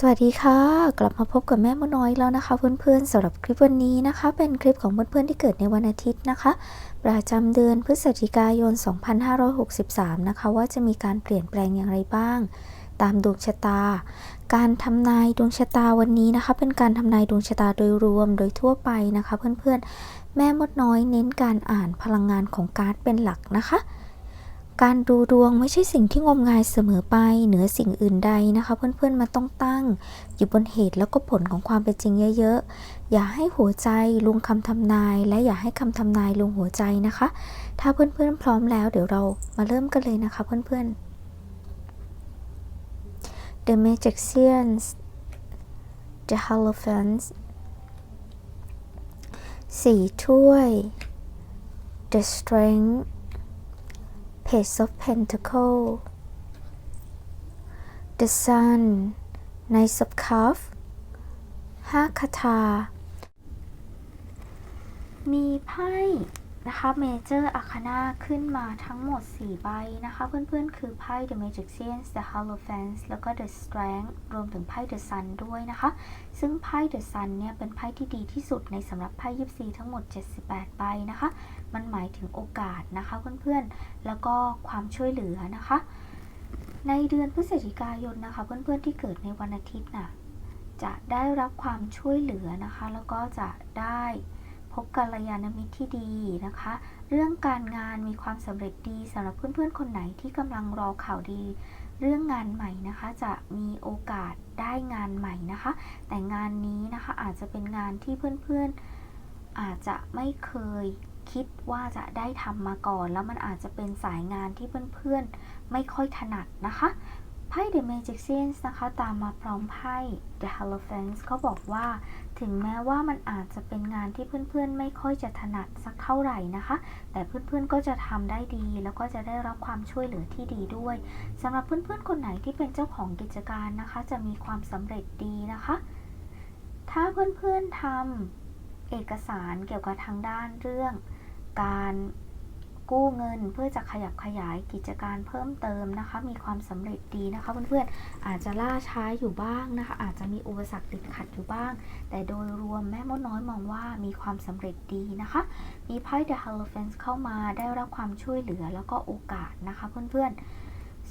สวัสดีค่ะ กลับมาพบกับแม่มดน้อยแล้วนะคะ เพื่อนๆสำหรับคลิปวันนี้นะคะ เป็นคลิปของเพื่อนๆที่เกิดในวันอาทิตย์นะคะ ประจำเดือนพฤศจิกายน 2563 นะคะ ว่าจะมีการเปลี่ยนแปลงอย่างไรบ้าง ตามดวงชะตา การทำนายดวงชะตาวันนี้นะคะ เป็นการทำนายดวงชะตาโดยรวมโดยทั่วไปนะคะ เพื่อนๆแม่มดน้อยเน้นการอ่านพลังงานของการ์ดเป็นหลักนะคะ การดูดวงไม่ใช่สิ่งที่งมงายเสมอไป เหนือสิ่งอื่นใดนะคะ เพื่อนๆมันต้องตั้ง อยู่บนเหตุแล้วก็ผลของความเป็นจริงเยอะๆ อย่าให้หัวใจลงคำทำนาย และอย่าให้คำทำนายลงหัวใจนะคะ ถ้าเพื่อนๆพร้อมแล้ว เดี๋ยวเรามาเริ่มกันเลยนะคะเพื่อนๆ The Magicians The Hierophants สี่ถ้วย The Strength Page of Pentacle The Sun Knight of Cups ห้าคาถา มีไพ่ นะคะเมเจอร์อาคานาขึ้นมาทั้งหมด 4 ใบนะคะ เพื่อนๆ คือไพ่ The Magicians The Hierophants แล้วก็ The Strength รวมถึงไพ่ The Sun ด้วยนะคะ ซึ่งไพ่ The Sun เนี่ย เป็นไพ่ที่ดีที่สุดในสำหรับไพ่ยิปซีทั้งหมด 78 ใบนะคะ มันหมายถึงโอกาสนะคะเพื่อนๆ แล้วก็ความช่วยเหลือนะคะ ในเดือนพฤศจิกายนนะคะ เพื่อนๆ ที่เกิดในวันอาทิตย์น่ะจะได้รับความช่วยเหลือนะคะ แล้วก็จะได้ บกัลยาณมิตรที่ดีนะคะ เรื่องการงานมีความสำเร็จดีสำหรับเพื่อนๆ คนไหนที่กำลังรอข่าวดี เรื่องงานใหม่นะคะ จะมีโอกาสได้งานใหม่นะคะ แต่งานนี้นะคะอาจจะเป็นงานที่เพื่อนๆอาจจะไม่เคยคิดว่าจะได้ทำมาก่อน แล้วมันอาจจะเป็นสายงานที่เพื่อนๆไม่ค่อยถนัดนะคะ พ่ The Magicians นะคะตามมาพร้อมไพ่ The Hierophants เขาบอกว่า ถึงแม้ว่ามันอาจจะเป็นงานที่เพื่อนๆ ไม่ค่อยจะถนัดสักเท่าไหร่นะคะ แต่เพื่อนๆก็จะทำได้ดี แล้วก็จะได้รับความช่วยเหลือที่ดีด้วยสำหรับเพื่อนๆ คนไหนที่เป็นเจ้าของกิจการนะคะ จะมีความสำเร็จดีนะคะ ถ้าเพื่อนๆทำเอกสารเกี่ยวกับทางด้านเรื่อง การ กู้เงินเพื่อจะขยับขยายกิจการเพิ่มเติมนะคะ มีความสำเร็จดีนะคะเพื่อนๆอาจจะล่าช้าอยู่บ้างนะคะ อาจจะมีอุปสรรคติดขัดอยู่บ้าง แต่โดยรวมแม่มดน้อยมองว่ามีความสำเร็จดีนะคะ มีไพ่ The Hierophants เข้ามาได้รับความช่วยเหลือแล้วก็โอกาสนะคะเพื่อนๆ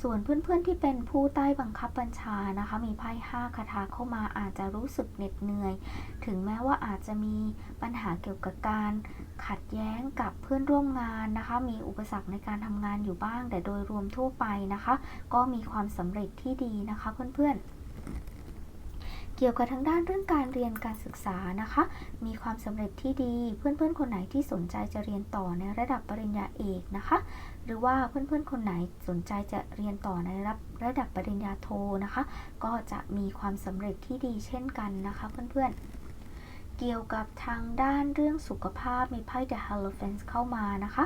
ส่วนเพื่อนๆที่เป็นผู้ใต้บังคับบัญชานะคะ มีไพ่ห้าคาถาเข้ามาอาจจะรู้สึกเหน็ดเหนื่อย ถึงแม้ว่าอาจจะมีปัญหาเกี่ยวกับการขัดแย้งกับเพื่อนร่วมงานนะคะ มีอุปสรรคในการทำงานอยู่บ้าง แต่โดยรวมทั่วไปนะคะ ก็มีความสำเร็จที่ดีนะคะเพื่อนๆ เกี่ยวกับทางด้านเรื่องการเรียนการศึกษานะคะ มีความสำเร็จที่ดี เพื่อนๆ คนไหนที่สนใจจะเรียนต่อในระดับปริญญาเอกนะคะ หรือว่าเพื่อนๆ คนไหนสนใจจะเรียนต่อในระดับระดับปริญญาโทนะคะ ก็จะมีความสำเร็จที่ดีเช่นกันนะคะเพื่อนๆเกี่ยวกับทางด้านเรื่องสุขภาพมีไพ่ The Hierophants เข้ามานะคะ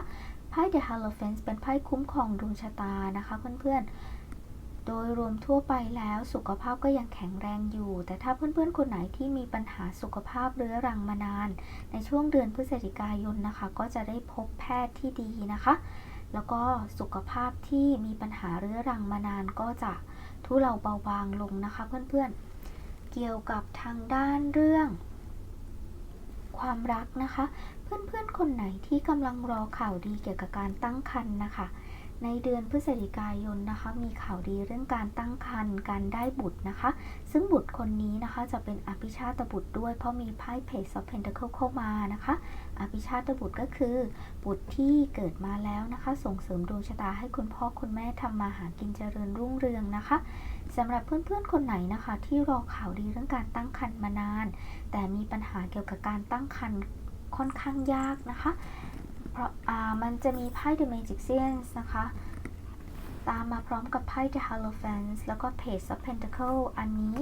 ไพ่ The Hierophants เป็นไพ่คุ้มครองดวงชะตานะคะเพื่อนๆ โดยรวมทั่วไปแล้วสุขภาพก็ยังแข็งแรงอยู่ แต่ถ้าเพื่อนๆ คนไหนที่มีปัญหาสุขภาพเรื้อรังมานาน ในช่วงเดือนพฤศจิกายนนะคะ ก็จะได้พบแพทย์ที่ดีนะคะ แล้วก็สุขภาพที่มีปัญหาเรื้อรังมานานก็จะทุเลาเบาบางลงนะคะเพื่อนๆ เกี่ยวกับทางด้านเรื่อง ความรักนะคะ เพื่อนๆ คนไหนที่กำลังรอข่าวดีเกี่ยวกับการตั้งครรภ์นะคะ ในเดือนพฤศจิกายนนะคะมีข่าวดีเรื่องการตั้งครรภ์การได้บุตรนะคะ ซึ่งบุตรคนนี้นะคะจะเป็นอภิชาตบุตรด้วยเพราะมีไพ่เพจ of Pentacle เข้ามานะคะ อภิชาตบุตรก็คือ บุตรที่เกิดมาแล้วนะคะ ส่งเสริมดวงชะตาให้คุณพ่อคุณแม่ทำมาหากินเจริญรุ่งเรืองนะคะสำหรับเพื่อนๆคนไหนนะคะ ที่รอข่าวดีเรื่องการตั้งครรภ์มานาน แต่มีปัญหาเกี่ยวกับการตั้งครรภ์ค่อนข้างยากนะคะ ราะมันจะมีไพ่ The Magicians นะคะ ตามมาพร้อมกับไพ่ The Hierophants แล้วก็ Page of Pentacle อันนี้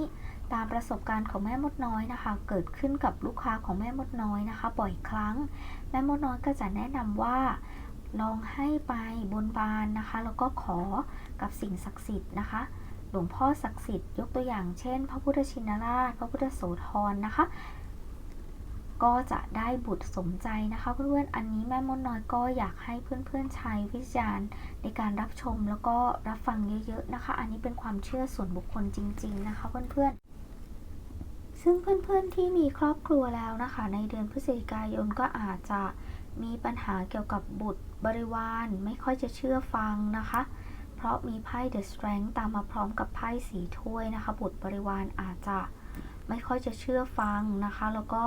ตามประสบการณ์ของแม่มดน้อยนะคะ เกิดขึ้นกับลูกค้าของแม่มดน้อยนะคะ บ่อยครั้ง แม่มดน้อยก็จะแนะนำว่าลองให้ไปบนบานนะคะ แล้วก็ขอกับสิ่งศักดิ์สิทธิ์นะคะ หลวงพ่อศักดิ์สิทธิ์ยกตัวอย่างเช่น พระพุทธชินราช พระพุทธโสธรนะคะ ก็จะได้บุตรสมใจนะคะเพื่อนๆอันนี้แม่มดน้อยก็อยากให้เพื่อนๆใช้วิจารณ์ในการรับชมแล้วก็รับฟังเยอะๆนะคะ อันนี้เป็นความเชื่อส่วนบุคคลจริง ๆ นะคะ เพื่อนๆซึ่งเพื่อนๆที่มีครอบครัวแล้วนะคะ ในเดือนพฤศจิกายนก็อาจจะมีปัญหาเกี่ยวกับบุตรบริวารไม่ค่อยจะเชื่อฟังนะคะ เพราะมีไพ่ The Strength ตามมาพร้อมกับไพ่สีถ้วยนะคะ บุตรบริวารอาจจะไม่ค่อยจะเชื่อฟังนะคะ แล้วก็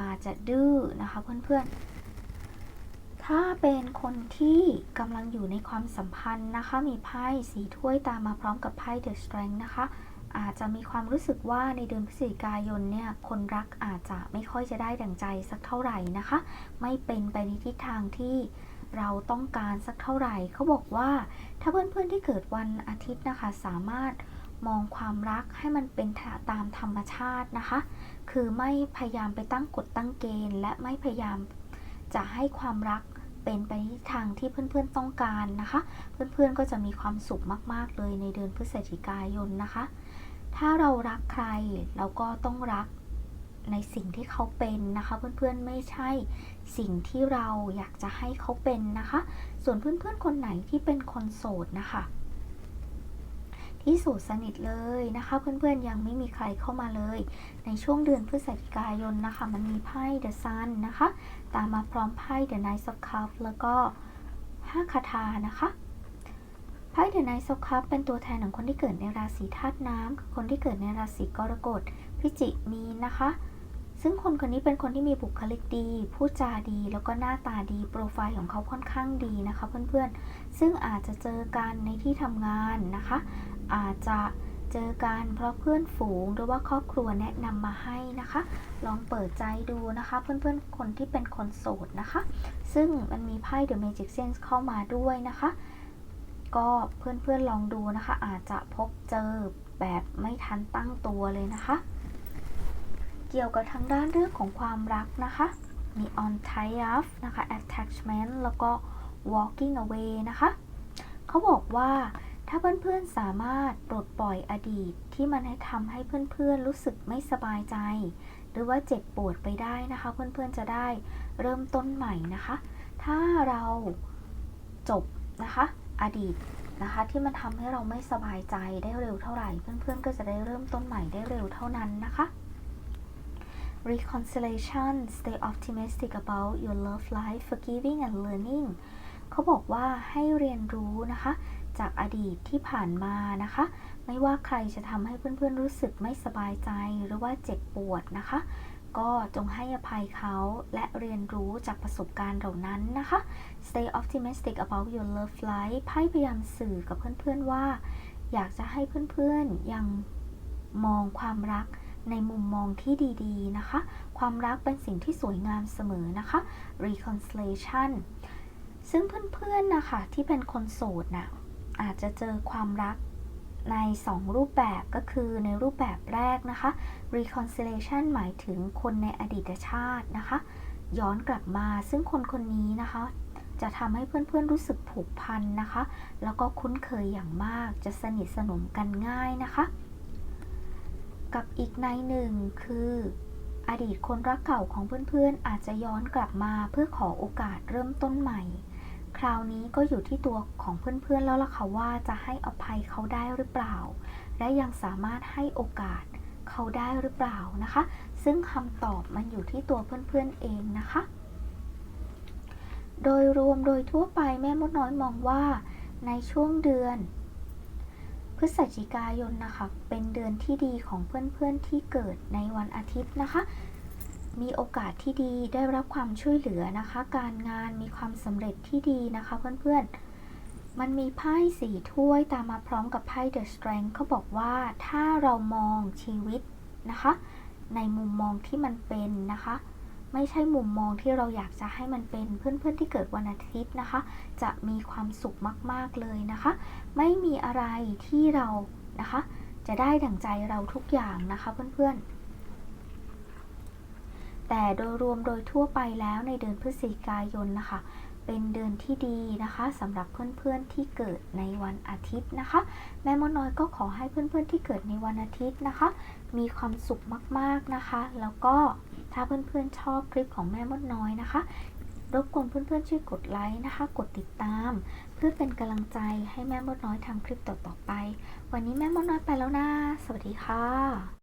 อาจจะดื้อนะคะเพื่อนๆ ถ้าเป็นคนที่กำลังอยู่ในความสัมพันธ์นะคะ มีไพ่สีถ้วยตามมาพร้อมกับไพ่ The Strength นะคะ อาจจะมีความรู้สึกว่าในเดือนพฤศจิกายนเนี่ย คนรักอาจจะไม่ค่อยจะได้ดั่งใจสักเท่าไหร่นะคะ ไม่เป็นไปในทิศทางที่เราต้องการสักเท่าไหร่ เขาบอกว่าถ้าเพื่อนๆที่เกิดวันอาทิตย์นะคะสามารถ มองความรักให้มันเป็นตามธรรมชาตินะคะ คือไม่พยายามไปตั้งกฎตั้งเกณฑ์ และไม่พยายามจะให้ความรักเป็นไปในทิศทางที่เพื่อนๆต้องการนะคะ เพื่อนๆก็จะมีความสุขมากๆเลยในเดือนพฤศจิกายนนะคะ ถ้าเรารักใครเราก็ต้องรักในสิ่งที่เขาเป็นนะคะ เพื่อนๆไม่ใช่สิ่งที่เราอยากจะให้เขาเป็นนะคะ ส่วนเพื่อนๆคนไหนที่เป็นคนโสดนะคะ ที่โสดสนิทเลยนะคะ เพื่อนๆยังไม่มีใครเข้ามาเลย ในช่วงเดือนพฤศจิกายนนะคะ มันมีไพ่ The Sun นะคะ ตามมาพร้อมไพ่ The Knight of Cups แล้วก็5คาถานะคะไพ่ The Knight of Cups เป็นตัวแทนของคนที่เกิดในราศีธาตุน้ำคือคนที่เกิดในราศีกรกฎพิจิมีนนะคะ ซึ่งคนคนนี้เป็นคนที่มีบุคลิกดี พูดจาดี แล้วก็หน้าตาดี โปรไฟล์ของเขาค่อนข้างดีนะคะเพื่อนๆ ซึ่งอาจจะเจอกันในที่ทำงานนะคะ อาจจะเจอกันเพราะเพื่อนฝูงหรือว่าครอบครัวแนะนำมาให้นะคะ ลองเปิดใจดูนะคะ เพื่อนๆคนที่เป็นคนโสดนะคะ ซึ่งมันมีไพ่ The Magic Sense เข้ามาด้วยนะคะ ก็เพื่อนๆลองดูนะคะ อาจจะพบเจอแบบไม่ทันตั้งตัวเลยนะคะ เกี่ยวกับทางด้านเรื่องของความรักนะคะ มี on tie up นะคะ attachment แล้วก็ walking away นะคะ เขาบอกว่า ถ้าเพื่อนๆสามารถปลดปล่อยอดีตที่มันให้ทำให้เพื่อนๆรู้สึกไม่สบายใจ หรือว่าเจ็บปวดไปได้นะคะ เพื่อนๆจะได้เริ่มต้นใหม่นะคะ ถ้าเราจบนะคะอดีตนะคะที่มันทำให้เราไม่สบายใจได้เร็วเท่าไหร่ เพื่อนๆก็จะได้เริ่มต้นใหม่ได้เร็วเท่านั้นนะคะ reconciliation stay optimistic about your love life forgiving and learning เขาบอกว่าให้เรียนรู้นะคะ จากอดีตที่ผ่านมานะคะ ไม่ว่าใครจะทำให้เพื่อนๆรู้สึกไม่สบายใจหรือว่าเจ็บปวดนะคะ ก็จงให้อภัยเขาและเรียนรู้จากประสบการณ์เหล่านั้นนะคะ stay optimistic about your love life ไพ่พยายามสื่อกับเพื่อนๆว่า อยากจะให้เพื่อนๆยังมองความรักในมุมมองที่ดีๆนะคะ ความรักเป็นสิ่งที่สวยงามเสมอนะคะ reconciliation ซึ่งเพื่อนๆนะคะที่เป็นคนโสดนะ่ะ อาจจะเจอความรักใน 2 รูปแบบก็คือในรูปแบบแรกนะคะ reconciliation หมายถึงคนในอดีตชาตินะคะ ย้อนกลับมาซึ่งคนคนนี้นะคะ จะทำให้เพื่อนๆรู้สึกผูกพันนะคะ แล้วก็คุ้นเคยอย่างมากจะสนิทสนมกันง่ายนะคะ กับอีกในหนึ่งคือ อดีตคนรักเก่าของเพื่อนๆ อาจจะย้อนกลับมาเพื่อขอโอกาสเริ่มต้นใหม่ คราวนี้ก็อยู่ที่ตัวของเพื่อนๆแล้วล่ะค่ะว่าจะให้อภัยเขาได้หรือเปล่า และยังสามารถให้โอกาสเขาได้หรือเปล่านะคะ ซึ่งคำตอบมันอยู่ที่ตัวเพื่อนๆเองนะคะ โดยรวมโดยทั่วไปแม่มดน้อยมองว่าในช่วงเดือน พฤศจิกายนนะคะ เป็นเดือนที่ดีของเพื่อนๆที่เกิดในวันอาทิตย์นะคะ มีโอกาสที่ดีได้รับความช่วยเหลือนะคะ การงานมีความสำเร็จที่ดีนะคะเพื่อนๆ มันมีไพ่สี่ถ้วยตามมาพร้อมกับไพ่ The Strength เขาบอกว่าถ้าเรามองชีวิตนะคะ ในมุมมองที่มันเป็นนะคะ ไม่ใช่มุมมองที่เราอยากจะให้มันเป็นเพื่อนๆที่เกิดวันอาทิตย์นะคะ จะมีความสุขมากๆเลยนะคะ ไม่มีอะไรที่เรานะคะ จะได้ดั่งใจเราทุกอย่างนะคะเพื่อนๆ แต่โดยรวมโดยทั่วไปแล้วในเดือนพฤศจิกายนนะคะ เป็นเดือนที่ดีนะคะสำหรับเพื่อนๆที่เกิดในวันอาทิตย์นะคะ แม่มดน้อยก็ขอให้เพื่อนๆที่เกิดในวันอาทิตย์นะคะ มีความสุขมากๆนะคะ แล้วก็ถ้าเพื่อนๆชอบคลิปของแม่มดน้อยนะคะรบกวนเพื่อนๆช่วยกดไลค์นะคะ กดติดตาม เพื่อเป็นกำลังใจให้แม่มดน้อยทำคลิปต่อๆไป วันนี้แม่มดน้อยไปแล้วนะ สวัสดีค่ะ